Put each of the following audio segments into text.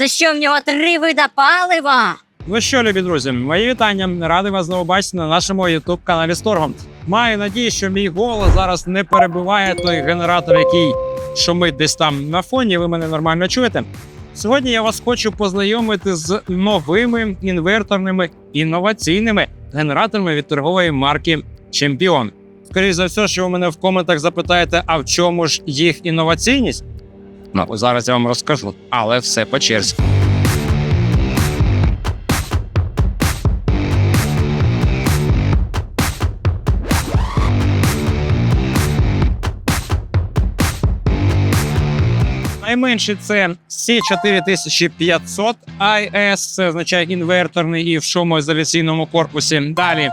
Це що в нього три вида палива? Ну що, любі друзі, мої вітання. Радий вас знову бачити на нашому youtube каналі Сторгом. Маю надію, що мій голос зараз не перебиває той генератор, який шумить десь там на фоні. Ви мене нормально чуєте. Сьогодні я вас хочу познайомити з новими інверторними інноваційними генераторами від торгової марки Чемпіон. Скоріше за все, що ви мене в коментах запитаєте, а в чому ж їх інноваційність? Ну, зараз я вам розкажу, але все по черзі. Найменший це C4500 IS, це означає інверторний і в шумоізоляційному корпусі. Далі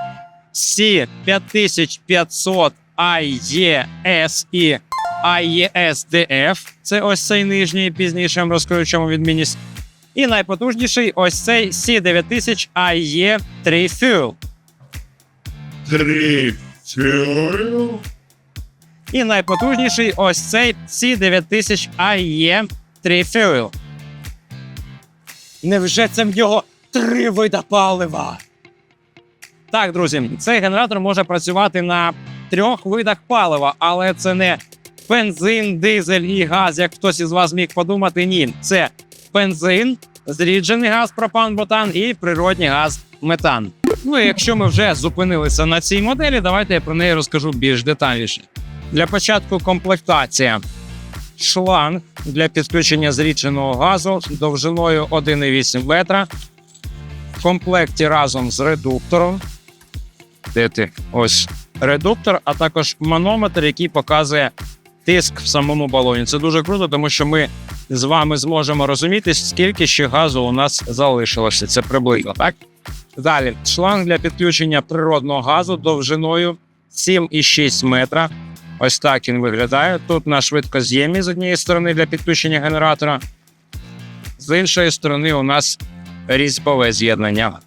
C5500 IES і IESDF. Це ось цей нижній, пізніше я вам розкажу, в чому відмінність. І найпотужніший ось цей C9000 IE 3 Fuel. Три. Чую. І найпотужніший ось цей C9000 IE 3 Fuel. Невже це в нього три вида палива? Так, друзі, цей генератор може працювати на трьох видах палива, але це не бензин, дизель і газ, як хтось із вас міг подумати. Ні, це бензин, зріджений газ, пропан, бутан і природній газ метан. Ну і якщо ми вже зупинилися на цій моделі, давайте я про неї розкажу більш детальніше. Для початку комплектація. Шланг для підключення зрідженого газу довжиною 1,8 метра. В комплекті разом з редуктором. Де ти? Ось редуктор, а також манометр, який показує тиск в самому балоні. Це дуже круто, тому що ми з вами зможемо розуміти, скільки ще газу у нас залишилося. Це приблизно, так? Далі шланг для підключення природного газу довжиною 7,6 метра. Ось так він виглядає. Тут на швидкоз'ємі з однієї сторони для підключення генератора, з іншої сторони, у нас різьбове з'єднання.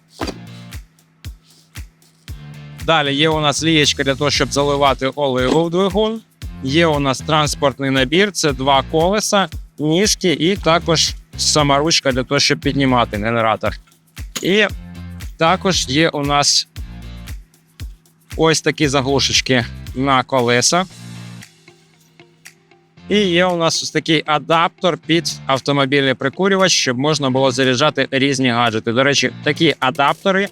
Далі є у нас лієчка для того, щоб заливати оливу в двигун. Є у нас транспортний набір, це два колеса, ніжки і також сама ручка для того, щоб піднімати генератор. І також є у нас ось такі заглушечки на колеса. І є у нас ось такий адаптер під автомобільний прикурювач, щоб можна було заряджати різні гаджети. До речі, такі адаптери,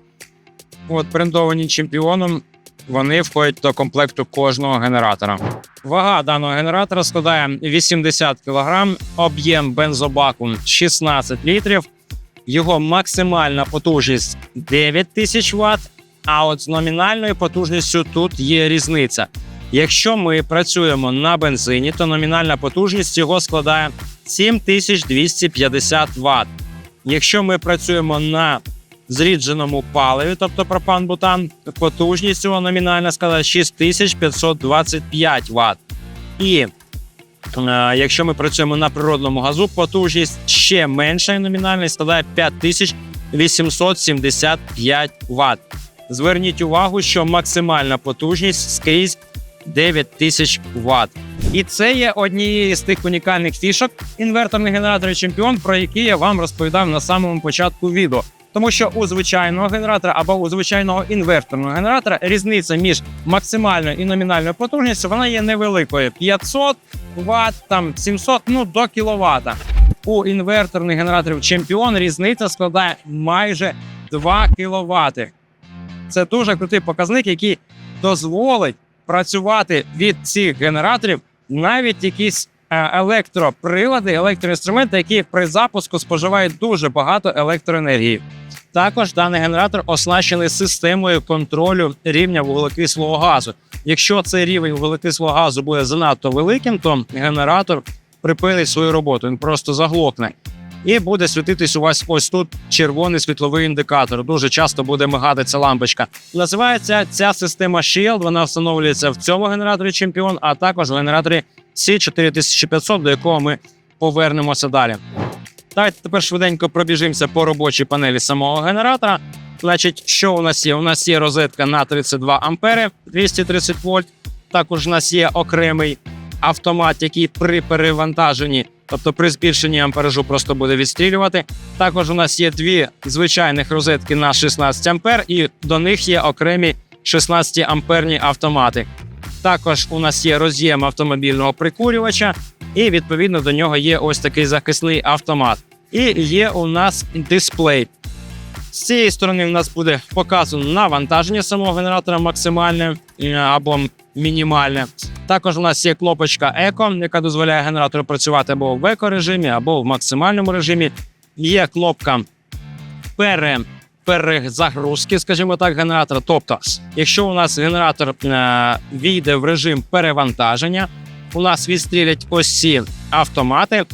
от брендовані чемпіоном, вони входять до комплекту кожного генератора. Вага даного генератора складає 80 кг, об'єм бензобаку 16 літрів. Його максимальна потужність 9000 Вт, а от з номінальною потужністю тут є різниця. Якщо ми працюємо на бензині, то номінальна потужність його складає 7250 Вт. Якщо ми працюємо на зрідженому паливі, тобто пропан-бутан, потужність його номінальна складає 6525 Вт. І е, якщо ми працюємо на природному газу, потужність ще менша і номінальна складає 5875 Вт. Зверніть увагу, що максимальна потужність скрізь 9000 Вт. І це є однією з тих унікальних фішок інверторних генераторів Чемпіон, про які я вам розповідав на самому початку відео. Тому що у звичайного генератора або у звичайного інверторного генератора різниця між максимальною і номінальною потужністю вона є невеликою: 500 Вт, там 700, ну до кіловата. У інверторних генераторів Чемпіон різниця складає майже 2 кВт. Це дуже крутий показник, який дозволить працювати від цих генераторів навіть якісь електроприлади, електроінструменти, які при запуску споживають дуже багато електроенергії. Також даний генератор оснащений системою контролю рівня вуглекислого газу. Якщо цей рівень вуглекислого газу буде занадто великим, то генератор припинить свою роботу. Він просто заглохне. І буде світитись у вас ось тут червоний світловий індикатор. Дуже часто буде мигати ця лампочка. Називається ця система Shield. Вона встановлюється в цьому генераторі Чемпіон, а також в генераторі C4500, до якого ми повернемося далі. Давайте тепер швиденько пробіжимося по робочій панелі самого генератора. Значить, що у нас є? У нас є розетка на 32 ампери 230 вольт. Також у нас є окремий автомат, який при перевантаженні тобто при збільшенні амперажу просто буде відстрілювати. Також у нас є дві звичайних розетки на 16 ампер, і до них є окремі 16 амперні автомати. Також у нас є роз'єм автомобільного прикурювача, і відповідно до нього є ось такий захисний автомат. І є у нас дисплей. З цієї сторони у нас буде показано навантаження самого генератора максимальне е, або мінімальне. Також у нас є кнопочка Еко, яка дозволяє генератору працювати або в еко-режимі, або в максимальному режимі. Є кнопка пере, перезагрузки, скажімо так, генератора. Тобто, якщо у нас генератор е, війде в режим перевантаження, у нас відстрілять ось ці автомати.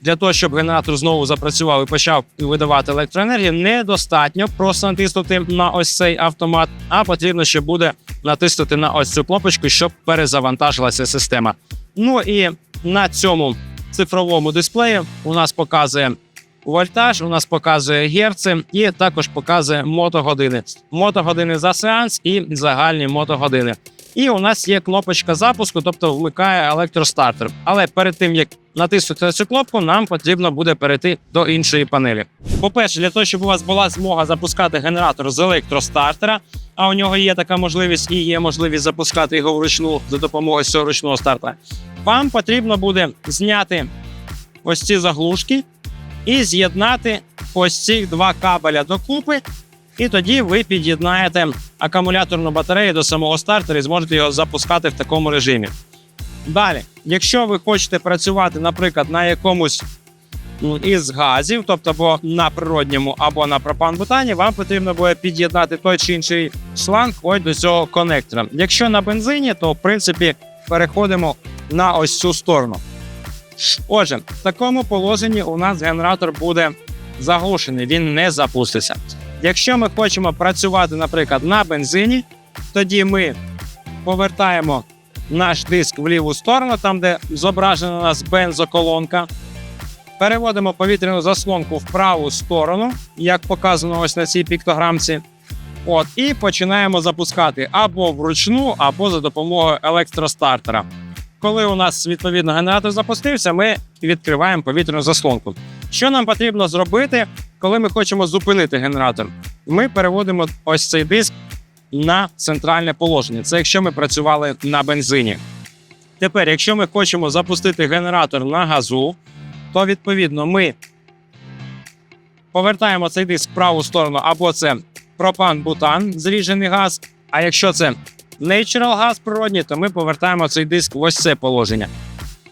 Для того, щоб генератор знову запрацював і почав видавати електроенергію, недостатньо просто натиснути на ось цей автомат, а потрібно ще буде натиснути на ось цю кнопочку, щоб перезавантажилася система. Ну і на цьому цифровому дисплеї у нас показує вольтаж, у нас показує герци і також показує мотогодини. Мотогодини за сеанс і загальні мотогодини. І у нас є кнопочка запуску, тобто вмикає електростартер. Але перед тим як натиснути на цю кнопку, нам потрібно буде перейти до іншої панелі. По-перше, для того, щоб у вас була змога запускати генератор з електростартера, а у нього є така можливість і є можливість запускати його вручну за допомогою цього ручного стартера. Вам потрібно буде зняти ось ці заглушки і з'єднати ось ці два кабеля докупи. І тоді ви під'єднаєте акумуляторну батарею до самого стартера і зможете його запускати в такому режимі. Далі, якщо ви хочете працювати, наприклад, на якомусь ну, із газів, тобто або на природньому, або на пропан-бутані, вам потрібно буде під'єднати той чи інший шланг ось до цього конектора. Якщо на бензині, то в принципі переходимо на ось цю сторону. Отже, в такому положенні у нас генератор буде заглушений, він не запуститься. Якщо ми хочемо працювати, наприклад, на бензині, тоді ми повертаємо наш диск в ліву сторону, там, де зображена у нас бензоколонка. Переводимо повітряну заслонку в праву сторону, як показано ось на цій піктограмці. От, і починаємо запускати або вручну, або за допомогою електростартера. Коли у нас відповідно генератор запустився, ми відкриваємо повітряну заслонку. Що нам потрібно зробити, коли ми хочемо зупинити генератор? Ми переводимо ось цей диск на центральне положення. Це якщо ми працювали на бензині. Тепер, якщо ми хочемо запустити генератор на газу, то відповідно ми повертаємо цей диск в праву сторону, або це пропан-бутан, зріжений газ. А якщо це natural газ природній, то ми повертаємо цей диск в ось це положення.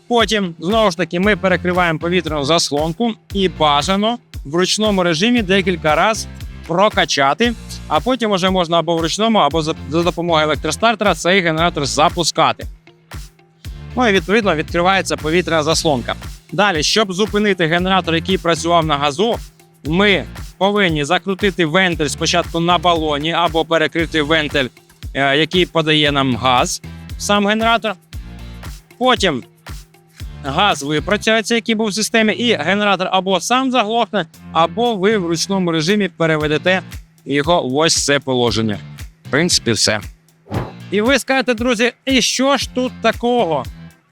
Потім знову ж таки ми перекриваємо повітряну заслонку і бажано в ручному режимі декілька разів прокачати, а потім вже можна або в ручному, або за, допомогою електростартера цей генератор запускати. Ну і відповідно відкривається повітряна заслонка. Далі, щоб зупинити генератор, який працював на газу, ми повинні закрутити вентиль спочатку на балоні або перекрити вентиль, який подає нам газ, сам генератор. Потім газ випрацюється, який був в системі, і генератор або сам заглохне, або ви в ручному режимі переведете його в ось це положення. В принципі, все. І ви скажете, друзі, і що ж тут такого?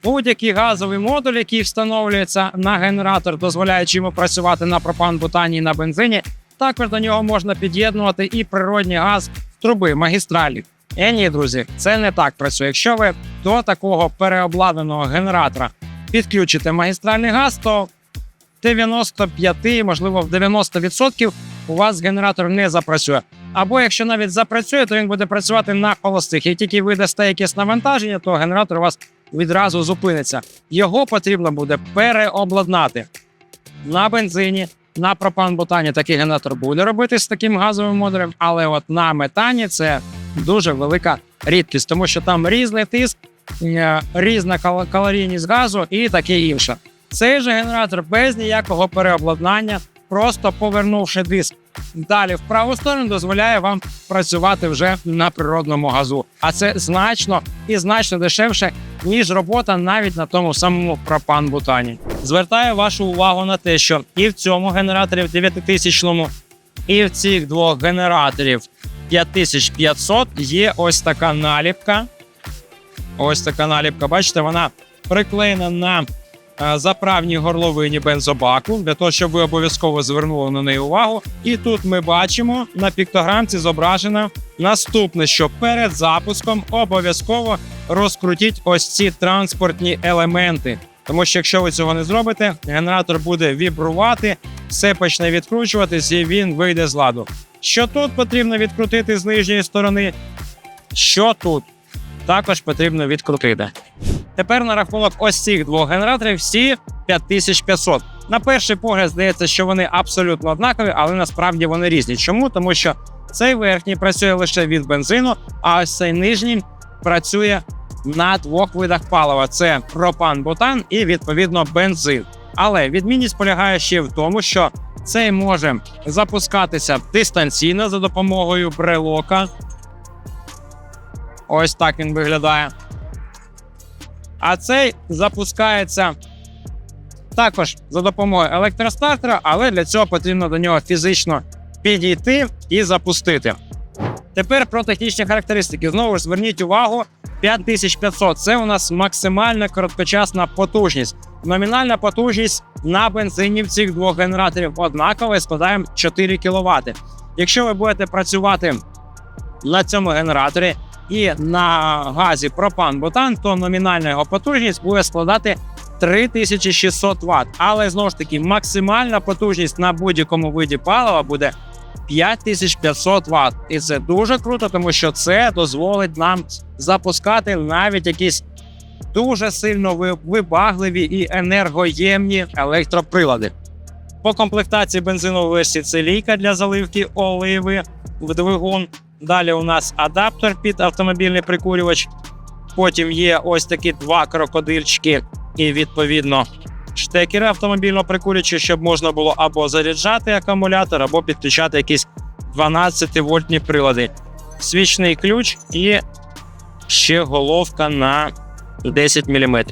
Будь-який газовий модуль, який встановлюється на генератор, дозволяючи йому працювати на пропан-бутані і на бензині, також до нього можна під'єднувати і природній газ в труби магістралі. Е, ні, друзі, це не так працює. Якщо ви до такого переобладнаного генератора підключите магістральний газ, то 95, можливо, в 90% у вас генератор не запрацює. Або якщо навіть запрацює, то він буде працювати на холостих. Як тільки ви дасте якесь навантаження, то генератор у вас відразу зупиниться. Його потрібно буде переобладнати на бензині. На пропан-бутані такий генератор буде робити з таким газовим модулем, але от на метані це дуже велика рідкість, тому що там різний тиск, е, різна кал- калорійність газу і таке інше. Цей же генератор без ніякого переобладнання, просто повернувши диск далі в праву сторону, дозволяє вам працювати вже на природному газу. А це значно і значно дешевше, ніж робота навіть на тому самому пропан-бутані. Звертаю вашу увагу на те, що і в цьому генераторі в 9000 і в цих двох генераторів 5500 є ось така наліпка. Ось така наліпка. Бачите, вона приклеєна на е, заправній горловині бензобаку, для того, щоб ви обов'язково звернули на неї увагу. І тут ми бачимо на піктограмці зображено наступне, що перед запуском обов'язково розкрутіть ось ці транспортні елементи. Тому що якщо ви цього не зробите, генератор буде вібрувати, все почне відкручуватись і він вийде з ладу. Що тут потрібно відкрутити з нижньої сторони? Що тут? Також потрібно відкрутити. Тепер на рахунок ось цих двох генераторів всі 5500. На перший погляд здається, що вони абсолютно однакові, але насправді вони різні. Чому? Тому що цей верхній працює лише від бензину, а ось цей нижній працює на двох видах палива: це пропан-бутан і відповідно бензин. Але відмінність полягає ще в тому, що цей може запускатися дистанційно за допомогою брелока. Ось так він виглядає. А цей запускається також за допомогою електростартера, але для цього потрібно до нього фізично підійти і запустити. Тепер про технічні характеристики. Знову ж зверніть увагу: 5500 це у нас максимальна короткочасна потужність. Номінальна потужність на бензині в цих двох генераторів однакова і складає 4 кВт. Якщо ви будете працювати на цьому генераторі і на газі пропан-бутан, то номінальна його потужність буде складати 3600 Вт. Але знову ж таки, максимальна потужність на будь-якому виді палива буде 5500 Вт. І це дуже круто, тому що це дозволить нам запускати навіть якісь дуже сильно вибагливі і енергоємні електроприлади. По комплектації бензинової версії це лійка для заливки оливи в двигун. Далі у нас адаптер під автомобільний прикурювач. Потім є ось такі два крокодильчики, і відповідно штекери автомобільного прикурювача, щоб можна було або заряджати акумулятор, або підключати якісь 12 вольтні прилади. Свічний ключ і ще головка на 10 мм.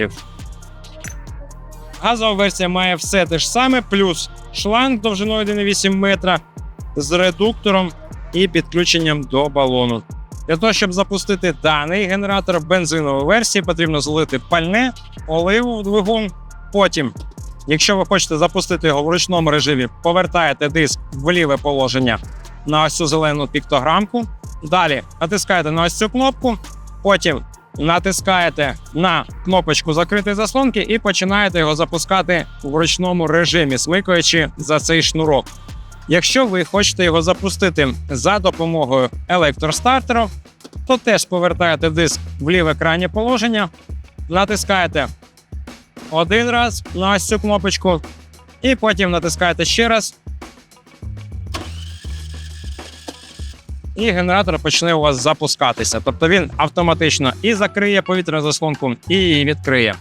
Газова версія має все те ж саме, плюс шланг довжиною 1,8 метра з редуктором і підключенням до балону. Для того, щоб запустити даний генератор в бензиновій версії, потрібно залити пальне, оливу в двигун. Потім, якщо ви хочете запустити його в ручному режимі, повертаєте диск в ліве положення на ось цю зелену піктограмку. Далі натискаєте на ось цю кнопку, потім натискаєте на кнопочку закрити заслонки і починаєте його запускати в ручному режимі, смикаючи за цей шнурок. Якщо ви хочете його запустити за допомогою електростартеру, то теж повертаєте диск в ліве крайнє положення, натискаєте один раз на ось цю кнопочку, і потім натискаєте ще раз. І генератор почне у вас запускатися. Тобто він автоматично і закриє повітряну заслонку, і відкриє.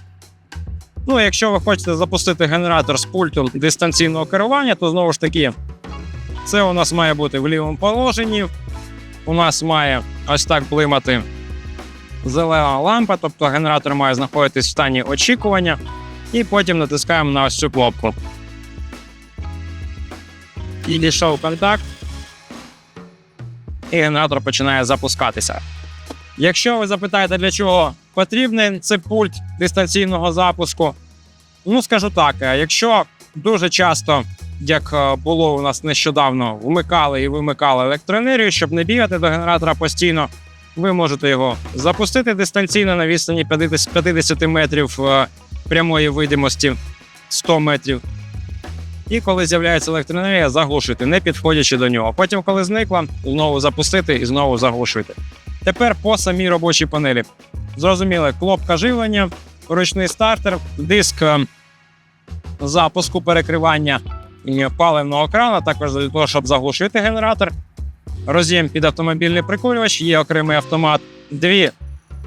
Ну, якщо ви хочете запустити генератор з пультом дистанційного керування, то знову ж таки це у нас має бути в лівому положенні. У нас має ось так блимати зелена лампа, тобто генератор має знаходитись в стані очікування. І потім натискаємо на ось цю кнопку. Підійшов контакт. І генератор починає запускатися. Якщо ви запитаєте, для чого потрібен цей пульт дистанційного запуску, ну скажу так: е, якщо дуже часто як е, було у нас нещодавно, вмикали і вимикали електроенергію, щоб не бігати до генератора постійно. Ви можете його запустити дистанційно на відстані 50 50 метрів е, прямої видимості 100 метрів. І коли з'являється електроенергія, заглушити, не підходячи до нього. Потім, коли зникла, знову запустити і знову заглушити. Тепер по самій робочій панелі. Зрозуміли, кнопка живлення, ручний стартер, диск е, запуску перекривання паливного крана, також для того, щоб заглушити генератор. Роз'єм під автомобільний прикурювач, є окремий автомат. Дві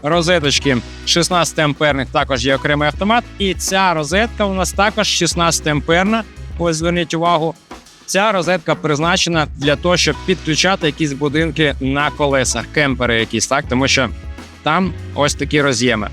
розеточки 16 амперних, також є окремий автомат. І ця розетка у нас також 16 амперна. Ось зверніть увагу. Ця розетка призначена для того, щоб підключати якісь будинки на колесах, кемпери якісь, так, тому що там ось такі роз'єми.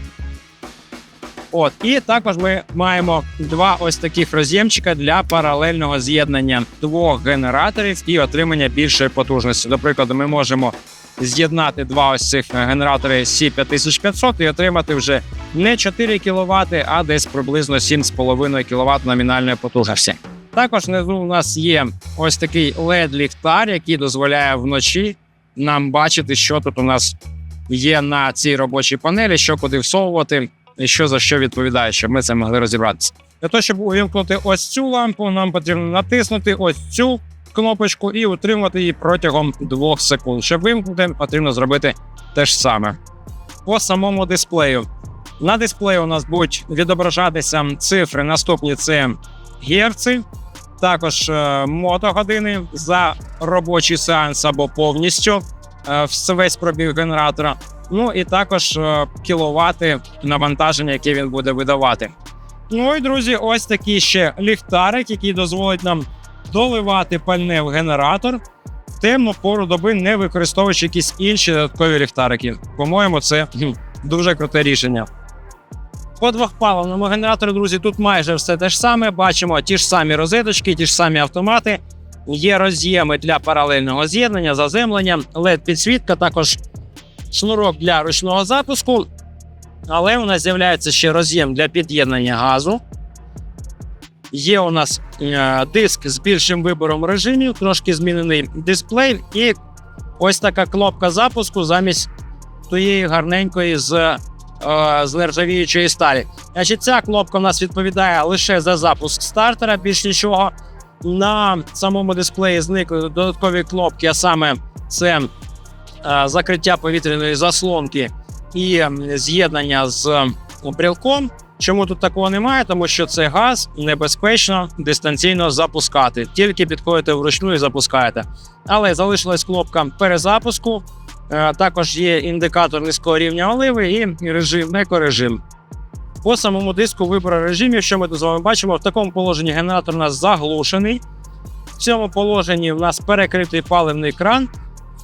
От, і також ми маємо два ось таких роз'ємчика для паралельного з'єднання двох генераторів і отримання більшої потужності. До прикладу, ми можемо з'єднати два ось цих генератори C5500 і отримати вже не 4 кВт, а десь приблизно 7,5 кВт номінальної потужності. Також внизу у нас є ось такий led ліхтар, який дозволяє вночі нам бачити, що тут у нас є на цій робочій панелі, що куди всовувати що за що відповідає, щоб ми це могли розібратися. Для того, щоб увімкнути ось цю лампу, нам потрібно натиснути ось цю кнопочку і утримувати її протягом 2 секунд. Щоб вимкнути, потрібно зробити те ж саме. По самому дисплею. На дисплеї у нас будуть відображатися цифри наступні це герци, також е, мотогодини за робочий сеанс або повністю е, весь пробіг генератора. Ну і також е, кіловати навантаження, яке він буде видавати. Ну і друзі, ось такий ще ліхтарик, який дозволить нам доливати пальне в генератор в темну пору доби, не використовуючи якісь інші додаткові ліхтарики. По-моєму, це дуже круте рішення. По двохпаливному генератору, друзі, тут майже все те ж саме. Бачимо ті ж самі розеточки, ті ж самі автомати. Є роз'єми для паралельного з'єднання, заземлення, led підсвітка, також шнурок для ручного запуску. Але у нас з'являється ще роз'єм для під'єднання газу. Є у нас е, диск з більшим вибором режимів, трошки змінений дисплей, і ось така кнопка запуску замість тієї гарненької з, е, з нержавіючої сталі. Значить, ця кнопка у нас відповідає лише за запуск стартера, більш нічого. На самому дисплеї зникли додаткові кнопки, а саме це закриття повітряної заслонки і з'єднання з м, брелком. Чому тут такого немає? Тому що це газ небезпечно дистанційно запускати. Тільки підходите вручну і запускаєте. Але залишилась кнопка перезапуску. Е, Також є індикатор низького рівня оливи і режим екорежим. По самому диску вибору режимів, що ми тут з вами бачимо, в такому положенні генератор у нас заглушений. В цьому положенні у нас перекритий паливний кран.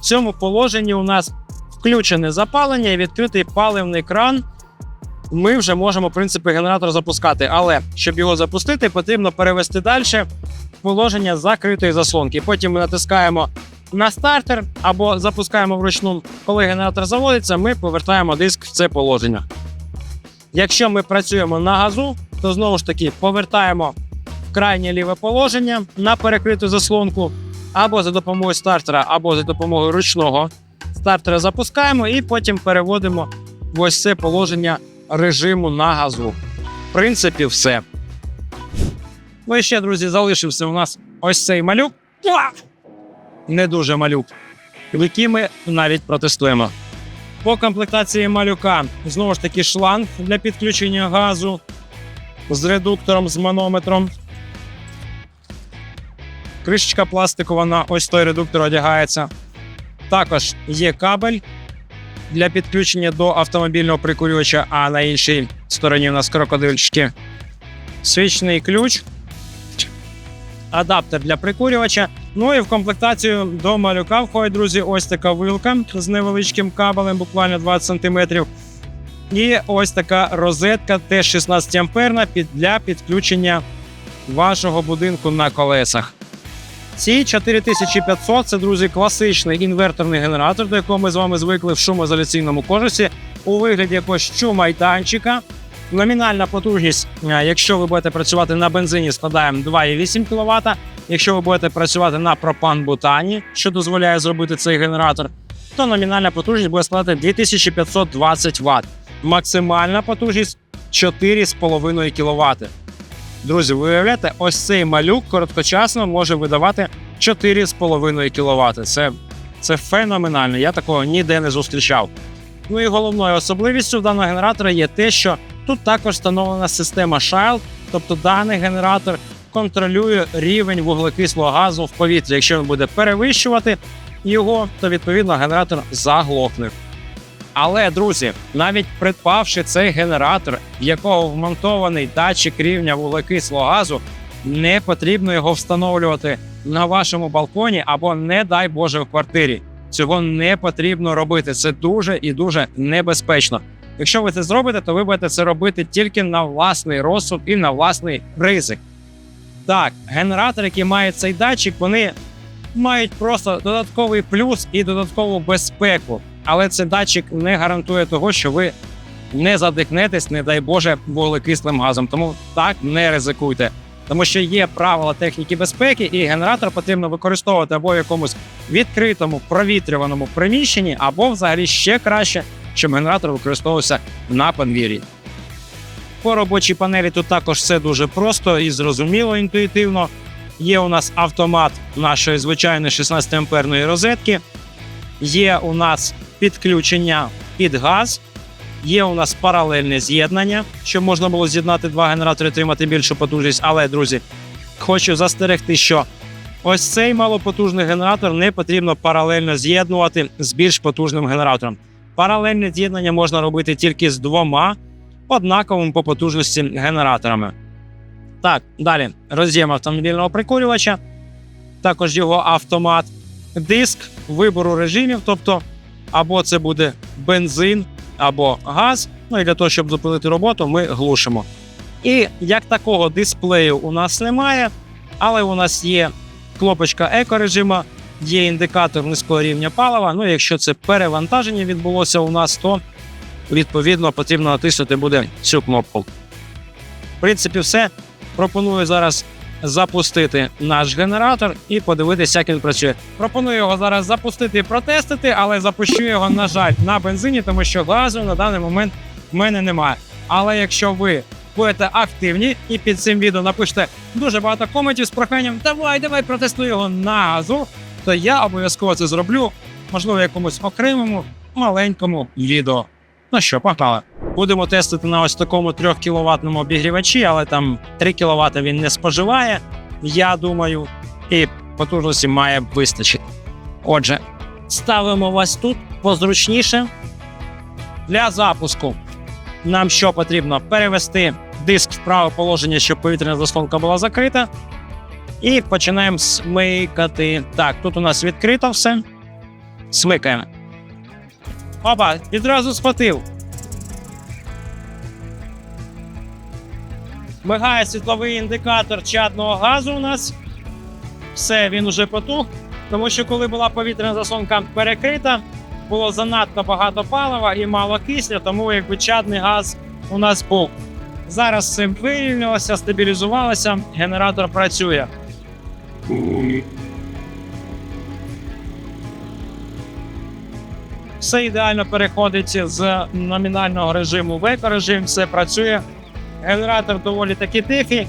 В цьому положенні у нас включене запалення і відкритий паливний кран. Ми вже можемо, в принципі, генератор запускати. Але щоб його запустити, потрібно перевести далі в положення закритої заслонки. Потім ми натискаємо на стартер або запускаємо вручну. Коли генератор заводиться, ми повертаємо диск в це положення. Якщо ми працюємо на газу, то знову ж таки повертаємо в крайнє ліве положення на перекриту заслонку, або за допомогою стартера, або за допомогою ручного стартера запускаємо і потім переводимо в ось це положення режиму на газу. В принципі, все. Ну і ще, друзі, залишився у нас ось цей малюк. Не дуже малюк, який ми навіть протестуємо. По комплектації малюка знову ж таки шланг для підключення газу з редуктором, з манометром. Кришечка пластикова на ось той редуктор одягається. Також є кабель для підключення до автомобільного прикурювача, а на іншій стороні у нас крокодильчики. Свічний ключ, адаптер для прикурювача. Ну і в комплектацію до малюка входить, друзі, ось така вилка з невеличким кабелем, буквально 20 см. І ось така розетка, теж 16 амперна для підключення вашого будинку на колесах. Ці 4500 це, друзі, класичний інверторний генератор, до якого ми з вами звикли в шумоізоляційному кожусі у вигляді якогось чумайданчика. Номінальна потужність, е, якщо ви будете працювати на бензині, складає 2,8 кВт. Якщо ви будете працювати на пропан-бутані, що дозволяє зробити цей генератор, то номінальна потужність буде складати 2520 Вт. Максимальна потужність 4,5 кВт. Друзі, ви уявляєте, ось цей малюк короткочасно може видавати 4,5 кВт. Це, це феноменально. Я такого ніде не зустрічав. Ну і головною особливістю даного генератора є те, що тут також встановлена система Child, тобто даний генератор контролює рівень вуглекислого газу в повітрі. Якщо він буде перевищувати його, то відповідно генератор заглохне. Але, друзі, навіть придбавши цей генератор, в якого вмонтований датчик рівня вуглекислого газу, не потрібно його встановлювати на вашому балконі або, не дай Боже, в квартирі. Цього не потрібно робити. Це дуже і дуже небезпечно. Якщо ви це зробите, то ви будете це робити тільки на власний розсуд і на власний ризик. Так, генератор, який має цей датчик, вони мають просто додатковий плюс і додаткову безпеку. Але цей датчик не гарантує того, що ви не задихнетесь, не дай Боже, вуглекислим газом. Тому так не ризикуйте. Тому що є правила техніки безпеки, і генератор потрібно використовувати або в якомусь відкритому провітрюваному приміщенні, або взагалі ще краще, щоб генератор використовувався на подвір'ї. По робочій панелі тут також все дуже просто і зрозуміло інтуїтивно. Є у нас автомат нашої звичайної 16 амперної розетки. Є у нас підключення під газ. Є у нас паралельне з'єднання, щоб можна було з'єднати два генератори, отримати більшу потужність. Але, друзі, хочу застерегти, що ось цей малопотужний генератор не потрібно паралельно з'єднувати з більш потужним генератором. Паралельне з'єднання можна робити тільки з двома однаковими по потужності генераторами. Так, далі роз'єм автомобільного прикурювача, також його автомат, диск вибору режимів, тобто або це буде бензин, або газ. Ну і для того, щоб зупинити роботу, ми глушимо. І як такого дисплею у нас немає, але у нас є кнопочка екорежима, є індикатор низького рівня палива. Ну, якщо це перевантаження відбулося у нас, то відповідно потрібно натиснути буде цю кнопку. В принципі, все. Пропоную зараз запустити наш генератор і подивитися, як він працює. Пропоную його зараз запустити і протестити, але запущу його, на жаль, на бензині, тому що газу на даний момент в мене немає. Але якщо ви будете активні і під цим відео напишете дуже багато коментів з проханням давай, давай протестуй його на газу, то я обов'язково це зроблю, можливо, якомусь окремому маленькому відео. Ну що, погнали. Будемо тестити на ось такому 3 кВт обігрівачі, але там 3 кВт він не споживає, я думаю, і потужності має вистачити. Отже, ставимо вас тут позручніше. Для запуску нам що потрібно? Перевести диск в праве положення, щоб повітряна заслонка була закрита. І починаємо смикати. Так, тут у нас відкрито все. Смикаємо. Опа, відразу схватив. Мигає світловий індикатор чадного газу у нас. Все, він уже потух. Тому що коли була повітряна заслонка перекрита, було занадто багато палива і мало кисля, тому якби чадний газ у нас був. Зараз все вирівнялося, стабілізувалося, генератор працює. Все ідеально переходить з номінального режиму в екорежим, все працює. Генератор доволі таки тихий.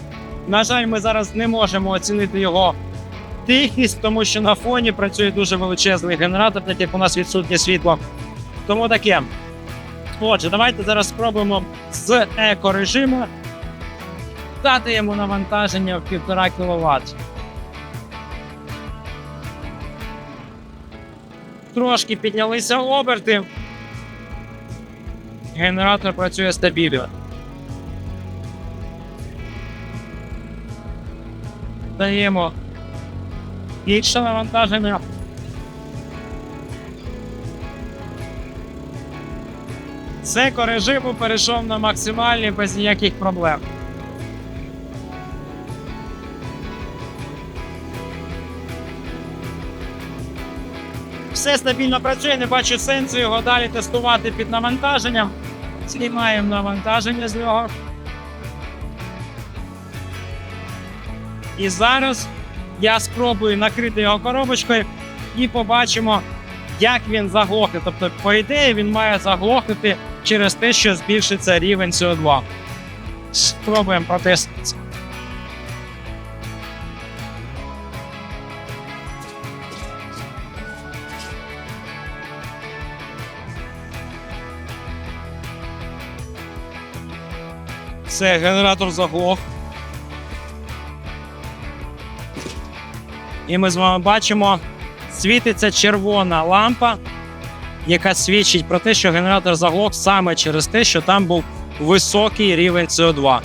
На жаль, ми зараз не можемо оцінити його тихість, тому що на фоні працює дуже величезний генератор, так як у нас відсутнє світло. Тому таке. Отже, давайте зараз спробуємо з екорежиму дати йому навантаження в 1,5 кВт. Трошки піднялися оберти. Генератор працює стабільно. Даємо більше навантаження. З екорежиму перейшов на максимальний без ніяких проблем. Все стабільно працює, не бачу сенсу його далі тестувати під навантаженням. Знімаємо навантаження з нього. І зараз я спробую накрити його коробочкою і побачимо, як він заглохне. Тобто, по ідеї, він має заглохнути через те, що збільшиться рівень СО2. Спробуємо протестити. Все, генератор заглох. І ми з вами бачимо, світиться червона лампа, яка свідчить про те, що генератор заглох саме через те, що там був високий рівень СО2.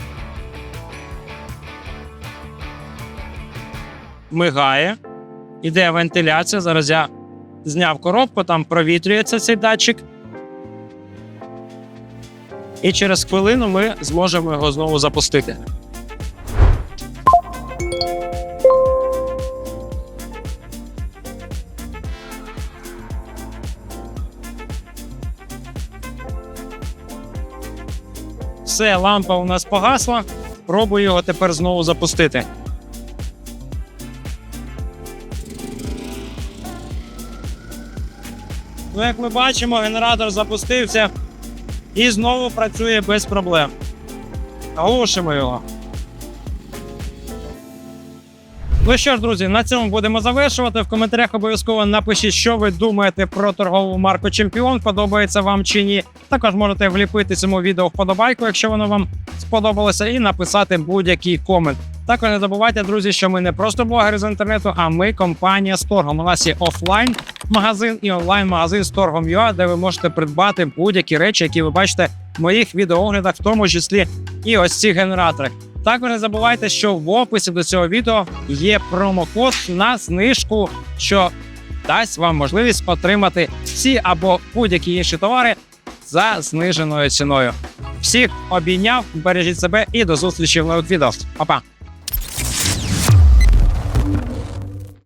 Мигає, іде вентиляція. Зараз я зняв коробку, там провітрюється цей датчик. І через хвилину ми зможемо його знову запустити. Все, лампа у нас погасла. Пробую його тепер знову запустити. Ну, як ми бачимо, генератор запустився і знову працює без проблем. Глушимо його. Ну що ж, друзі, на цьому будемо завершувати. В коментарях обов'язково напишіть, що ви думаєте про торгову марку Чемпіон. Подобається вам чи ні. Також можете вліпити цьому відео вподобайку, якщо воно вам сподобалося, і написати будь-який комент. Також не забувайте, друзі, що ми не просто блогери з інтернету, а ми компанія з торгом. У нас є офлайн магазин і онлайн магазин з торгом UA, де ви можете придбати будь-які речі, які ви бачите в моїх відеооглядах, в тому числі і ось ці генератори. Також не забувайте, що в описі до цього відео є промокод на знижку, що дасть вам можливість отримати ці або будь-які інші товари за зниженою ціною. Всіх обійняв, бережіть себе і до зустрічі в нових відео. Па-па!